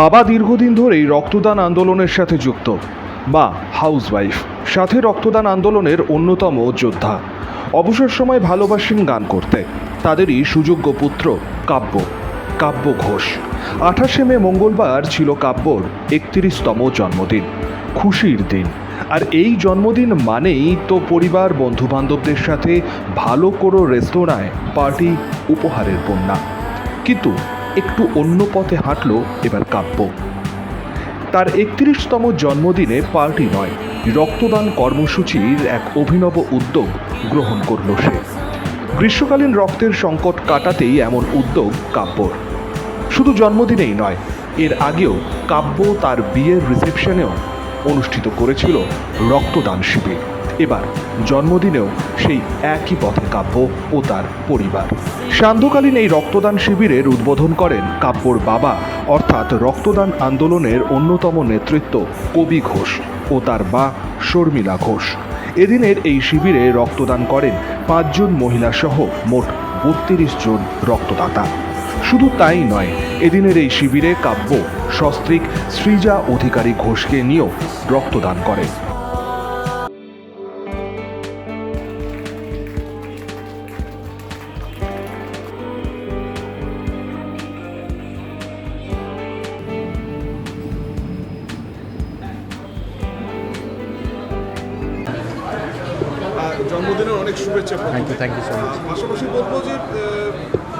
বাবা দীর্ঘদিন ধরেই রক্তদান আন্দোলনের সাথে যুক্ত। মা, হাউসওয়াইফ, সাথে রক্তদান আন্দোলনের অন্যতম যোদ্ধা। অবসর সময় ভালোবাসেন গান করতে। তাদেরই সুযোগ্য পুত্র কাব্য কাব্য ঘোষ। আঠাশে মে মঙ্গলবার ছিল কাব্যর একত্রিশতম জন্মদিন, খুশির দিন। আর এই জন্মদিন মানেই তো পরিবার, বন্ধুবান্ধবদের সাথে ভালো কোনো রেস্তোরাঁয় পার্টি, উপহারের বন্যা। কিন্তু একটু অন্য পথে হাঁটল, এবার কাব্য তার একত্রিশতম জন্মদিনে পার্টি নয়, রক্তদান কর্মসূচির এক অভিনব উদ্যোগ গ্রহণ করল সে। গ্রীষ্মকালীন রক্তের সংকট কাটাতেই এমন উদ্যোগ কাব্যর। শুধু জন্মদিনেই নয়, এর আগেও কাব্য তার বিয়ের রিসেপশনেও অনুষ্ঠিত করেছিল রক্তদান শিবির। এবার জন্মদিনেও সেই একই পথে কাব্য ও তার পরিবার। সান্ধ্যকালীন এই রক্তদান শিবিরের উদ্বোধন করেন কাব্যর বাবা, অর্থাৎ রক্তদান আন্দোলনের অন্যতম নেতৃত্ব কবি ঘোষ ও তার মা শর্মিলা ঘোষ। এদিনের এই শিবিরে রক্তদান করেন পাঁচজন মহিলা সহ মোট বত্রিশ জন রক্তদাতা। শুধু তাই নয়, এদিনের এই শিবিরে কাব্য, সস্ত্রীক, সৃজা অধিকারী ঘোষকে নিয়েও রক্তদান করে জন্মদিনের অনেক শুভেচ্ছা thank you thank you so much পাশাপাশি বলব যে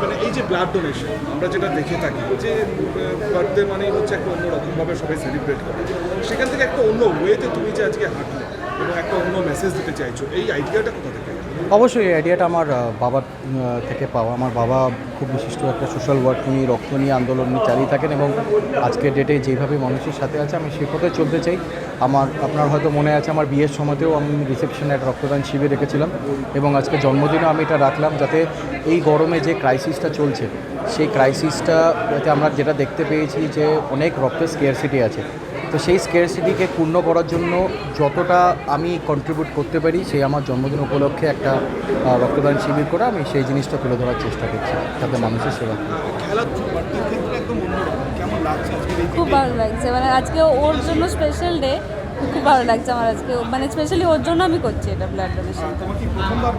মানে এই যে ব্লাড ডোনেশন আমরা যেটা দেখে থাকি যে বার্থডে মানেই হচ্ছে একটা অন্যরকমভাবে সবাই সেলিব্রেট করে। সেখান থেকে একটা অন্য ওয়েতে তুমি যে আজকে হাঁটলে এবং একটা অন্য মেসেজ দিতে চাইছো এই আইডিয়াটা কোথা থেকে এলো? অবশ্যই এই আইডিয়াটা আমার বাবার থেকে পাওয়া। আমার বাবা খুব বিশিষ্ট একটা সোশ্যাল ওয়ার্ক নিয়ে, রক্ত নিয়ে আন্দোলন নিয়ে চালিয়ে থাকেন এবং আজকের ডেটে যেভাবে মানুষের সাথে আছে, আমি সে পথে চলতে চাই। আমার, আপনার হয়তো মনে আছে, আমার বিয়ের সময়তেও আমি রিসেপশনে একটা রক্তদান শিবির রেখেছিলাম এবং আজকে জন্মদিনেও আমি এটা রাখলাম যাতে এই গরমে যে ক্রাইসিসটা চলছে, সেই ক্রাইসিসটা যাতে আমরা যেটা দেখতে পেয়েছি যে অনেক রক্তের স্কেয়ারসিটি আছে। তো সেই স্কেয়ারসিটিকে পূর্ণ করার জন্য যতটা আমি কন্ট্রিবিউট করতে পারি সেই আমার জন্মদিন উপলক্ষে একটা রক্তদান শিবির করে আমি সেই জিনিসটা তুলে ধরার চেষ্টা করছি যাতে মানুষের সেবা খুব ভালো লাগছে। মানে আজকে ওর জন্য স্পেশাল ডে খুব ভালো লাগছে আমার আজকে। মানে স্পেশালি ওর জন্য আমি করছি এটা ব্লাড ডোনেশন তোমার কি প্রথমবার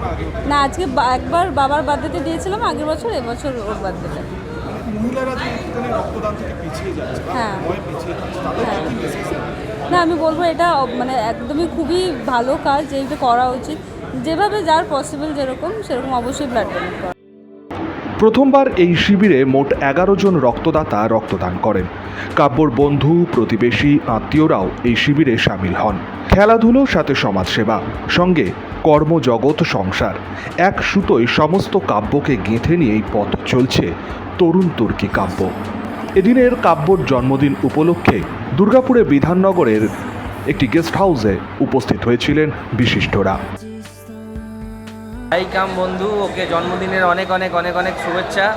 না আজকে একবার বাবার বার্থডেতে দিয়েছিলাম আগের বছর এবছর ওর বার্থডেতে মহিলারা যে রক্তদান থেকে পিছিয়ে যাচ্ছে হ্যাঁ। পিছিয়ে তাদের হ্যাঁ। আমি বলব এটা মানে একদমই খুবই ভালো কাজ যেটা করা উচিত। যেভাবে যার পসিবল যেরকম, সেরকম অবশ্যই ব্লাড ডোনেট করা। প্রথমবার এই শিবিরে মোট এগারো জন রক্তদাতা রক্তদান করেন। কাব্যর বন্ধু, প্রতিবেশী, আত্মীয়রাও এই শিবিরে সামিল হন। খেলাধুলো, সাথে সমাজসেবা, সঙ্গে কর্মজগৎ, সংসার। এক সুতোয় সমস্ত কাব্যকে গেঁথে নিয়েই পথ চলছে তরুণ তুর্কি কাব্য। এদিনের কাব্যর জন্মদিন উপলক্ষে দুর্গাপুরে বিধাননগরের একটি গেস্ট হাউসে উপস্থিত হয়েছিলেন বিশিষ্টরা। ভাই, কাম বন্ধু, ওকে জন্মদিনের অনেক অনেক অনেক অনেক শুভেচ্ছা।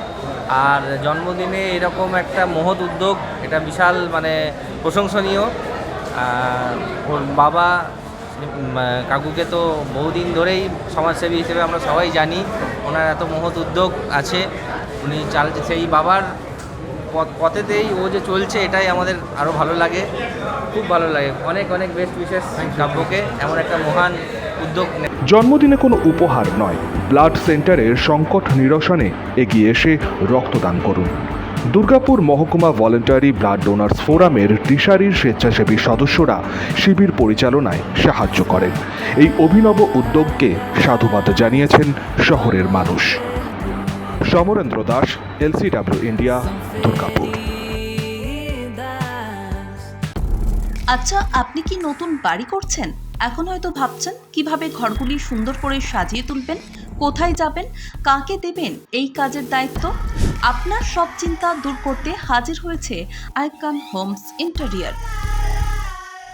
আর জন্মদিনে এরকম একটা মহৎ উদ্যোগ, এটা বিশাল মানে প্রশংসনীয়। ওর বাবা কাকুকে তো বহুদিন ধরেই সমাজসেবী হিসেবে আমরা সবাই জানি, ওনার এত মহৎ উদ্যোগ আছে। উনি চাল, সেই বাবার পথেতেই ও যে চলছে, এটাই আমাদের আরও ভালো লাগে। খুব ভালো লাগে। অনেক অনেক বেস্ট বিশেষ কাব্যকে। এমন একটা মহান উদ্যোগ জন্মদিনে কোনো উপহার নয়। ব্লাড সেন্টারের সংকট নিরসনে এগিয়ে এসে রক্তদান করুন। দুর্গাপুর মহকুমা ভলেন্টারি ব্লাড ডোনার্স ফোরামের দিশারির স্বেচ্ছাসেবী সদস্যরা শিবির পরিচালনায় সাহায্য করেন। এই অভিনব উদ্যোগকে সাধুবাদ জানিয়েছেন শহরের মানুষ। Samarendra Das, LCW India, Durgapur. আচ্ছা আপনি কি নতুন বাড়ি করছেন? এখন হয়তো ভাবছেন, কীভাবে ঘরগুলি সুন্দর করে সাজিয়ে তুলবেন, কোথায় যাবেন, কাকে দেবেন, এই কাজের দায়িত্ব? আপনার সব চিন্তা দূর করতে হাজির হয়েছে icon homes interior.